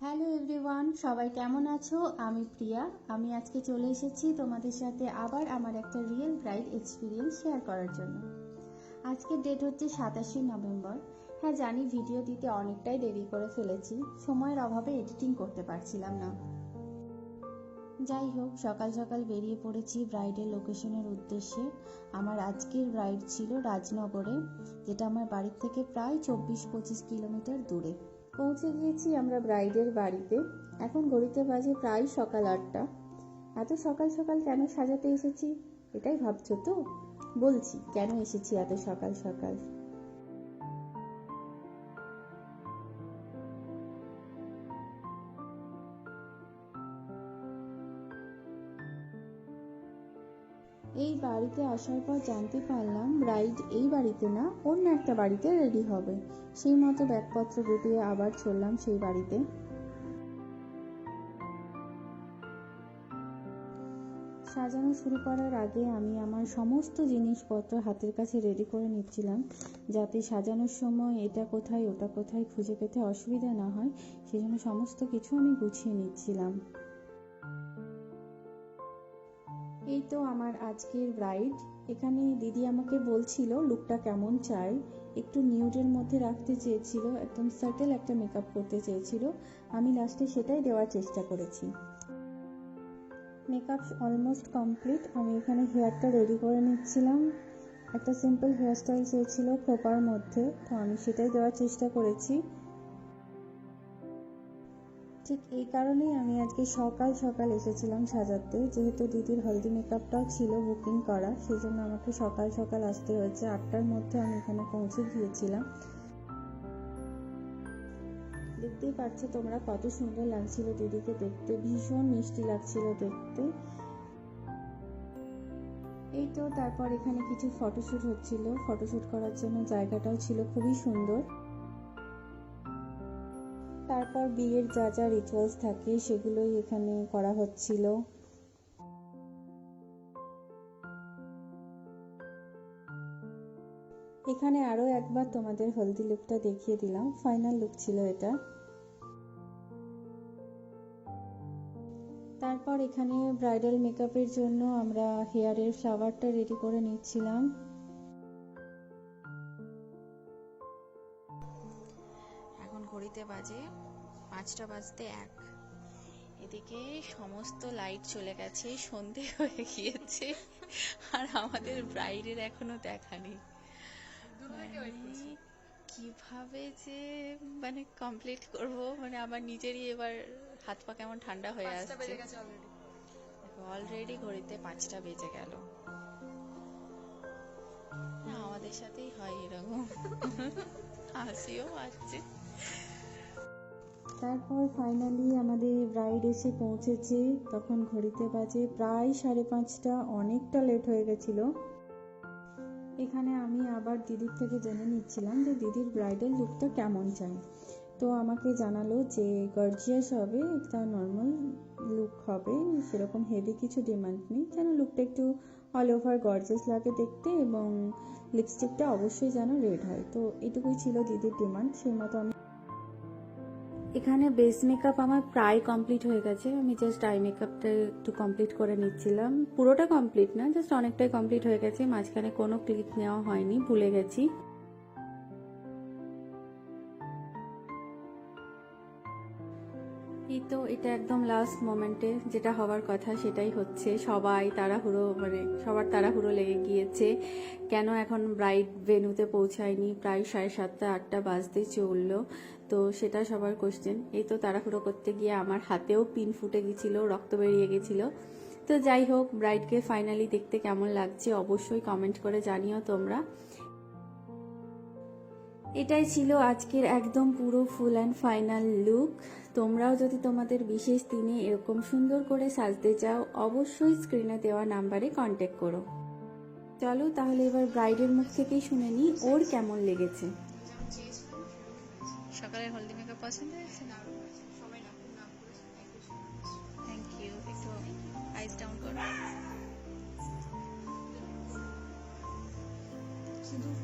Hello everyone, সবাই কেমন আছো? আমি প্রিয়া। আমি আজকে চলে এসেছি তোমাদের সাথে আবার আমার একটা রিয়েল ব্রাইড এক্সপিরিয়েন্স শেয়ার করার জন্য। আজকের ডেট হচ্ছে সাতাশে নভেম্বর। হ্যাঁ জানি ভিডিও দিতে অনেকটাই দেরি করে ফেলেছি। সময়ের অভাবে এডিটিং করতে পারছিলাম না। যাই হোক, সকাল সকাল বেরিয়ে পড়েছি ব্রাইডের লোকেশনের উদ্দেশ্যে। আমার আজকের ব্রাইড ছিল রাজনগরে, যেটা আমার বাড়ির থেকে প্রায় চব্বিশ পঁচিশ কিলোমিটার দূরে। পৌঁছে গিয়েছি আমরা ব্রাইডের বাড়িতে। এখন ঘড়িতে বাজে প্রায় সকাল আটটা। এত সকাল সকাল কেন সাজাতে এসেছি? এটাই ভাবছ তো? বলছি, কেন এসেছি এত সকাল সকাল? এই বাড়িতে আসার পর জানতে পারলাম ব্রাইড এই বাড়িতে না অন্য একটা বাড়িতে রেডি হবে। সেই মতো ব্যাগপত্র গুটিয়ে আবার চললাম সেই বাড়িতে। সাজানো শুরু করার আগে আমি আমার সমস্ত জিনিসপত্র হাতের কাছে রেডি করে নিচ্ছিলাম, যাতে সাজানোর সময় এটা কোথায়, ওটা কোথায় খুঁজে পেতে অসুবিধা না হয়, সেজন্য সমস্ত কিছু আমি গুছিয়ে নিচ্ছিলাম। এই তো আমার আজকের ব্রাইড এখানে দিদি আমাকে বলছিল, লুকটা কেমন চাই? একটু নিউডের মধ্যে রাখতে চেয়েছিল, একদম সাটেল একটা মেকআপ করতে চেয়েছিল। আমি লাস্টে সেটাই দেওয়ার চেষ্টা করেছি। মেকআপ অলমোস্ট কমপ্লিট আমি এখানে হেয়ারটা রেডি করে নিচ্ছিলাম। একটা সিম্পল হেয়ারস্টাইল চেয়েছিল খোপার মধ্যে, তো আমি সেটাই দেওয়ার চেষ্টা করেছি। ঠিক এই কারণেই আমি আজকে সকাল সকাল এসেছিলাম সাজাতে। যেহেতু দিদির হলদি মেকআপটাও ছিল বুকিং করা সেই জন্য আমাকে সকাল সকাল আসতে হয়েছে। আটটার মধ্যে আমি এখানে পৌঁছে গিয়েছিলাম। দেখতেই পাচ্ছ তোমরা কত সুন্দর লাগছিল দিদিকে দেখতে। ভীষণ মিষ্টি লাগছিল দেখতে। এই তো তারপর এখানে কিছু ফটোশ্যুট হচ্ছিল। ফটোশ্যুট করার জন্য জায়গাটাও ছিল খুবই সুন্দর। তারপর বিয়ের যা যা রিচুয়ালস থাকে সেগুলোই এখানে করা হচ্ছিল। এখানে আরও একবার তোমাদের হলদি লুকটা দেখিয়ে দিলাম। ফাইনাল লুক ছিল এটা। তারপর এখানে ব্রাইডাল মেকআপের জন্য আমরা হেয়ারের ফ্লাওয়ারটা রেডি করে নিচ্ছিলাম। ঘড়িতে বাজে পাঁচটা বাজতে এক। এদিকে সমস্ত লাইট চলে গেছে সন্ধে হয়ে গিয়েছে আর আমাদের ব্রাইডের এখনও দেখা নেই। মানে কীভাবে যে মানে কমপ্লিট করব? মানে আমার নিজেরই এবার হাত পা কেমন ঠান্ডা হয়ে আসছে। অলরেডি ঘড়িতে পাঁচটা বেজে গেল। না, আমাদের সাথেই হয় এরকম। হাসিও পাচ্ছে তারপর ফাইনালি আমাদের ব্রাইড এসে পৌঁছেছে। তখন ঘড়িতে বাজে প্রায় সাড়ে পাঁচটা। অনেকটা লেট হয়ে গেছিল। এখানে আমি আবার দিদির থেকে জেনে নিচ্ছিলাম যে দিদির ব্রাইডাল লুকটা কেমন চাই। তো আমাকে জানালো যে গর্জিয়াস হবে, একটা নর্মাল লুক হবে, সেরকম হেভি কিছু ডিমান্ড নেই। যেন লুকটা একটু অল ওভার গর্জিয়াস লাগে দেখতে এবং লিপস্টিকটা অবশ্যই যেন রেড হয়। তো এটুকুই ছিল দিদির ডিমান্ড সেই মতো আমি এখানে বেস মেকআপ আমার প্রায় কমপ্লিট হয়ে গেছে। আমি জাস্ট আই মেকআপটা একটু কমপ্লিট করে নিচ্ছিলাম। পুরোটা কমপ্লিট না জাস্ট অনেকটাই কমপ্লিট হয়ে গেছে। মাঝখানে কোনো ক্লিপ নেওয়া হয়নি, ভুলে গেছি। এই তো এটা একদম লাস্ট মোমেন্টে যেটা হওয়ার কথা সেটাই হচ্ছে। সবাই তাড়াহুড়ো মানে সবার তাড়াহুড়ো লেগে গিয়েছে। কেন এখন ব্রাইড ভেনুতে পৌঁছায়নি? প্রায় সাড়ে সাতটা, আটটা বাজতে চলল। তো সেটা সবার কোশ্চেন এই তো তাড়াহুড়ো করতে গিয়ে আমার হাতেও পিন ফুটে গেছিল রক্ত বেরিয়ে গেছিল তো যাই হোক ব্রাইডকে ফাইনালি দেখতে কেমন লাগছে অবশ্যই কমেন্ট করে জানিও তোমরা। এটাই ছিল আজকের একদম পুরো ফুল অ্যান্ড ফাইনাল লুক তোমরাও যদি তোমাদের বিশেষ দিনে এরকম সুন্দর করে সাজতে চাও অবশ্যই স্ক্রিনে দেওয়া নাম্বারে কন্ট্যাক্ট করো। চলো তাহলে এবার ব্রাইডের মুখ থেকেই শুনে নিই ওর কেমন লেগেছে। সকালের হলদি মেকআপ পছন্দ হয়েছে থ্যাংক ইউ একটু আইস ডাউন করো। সিঁদুর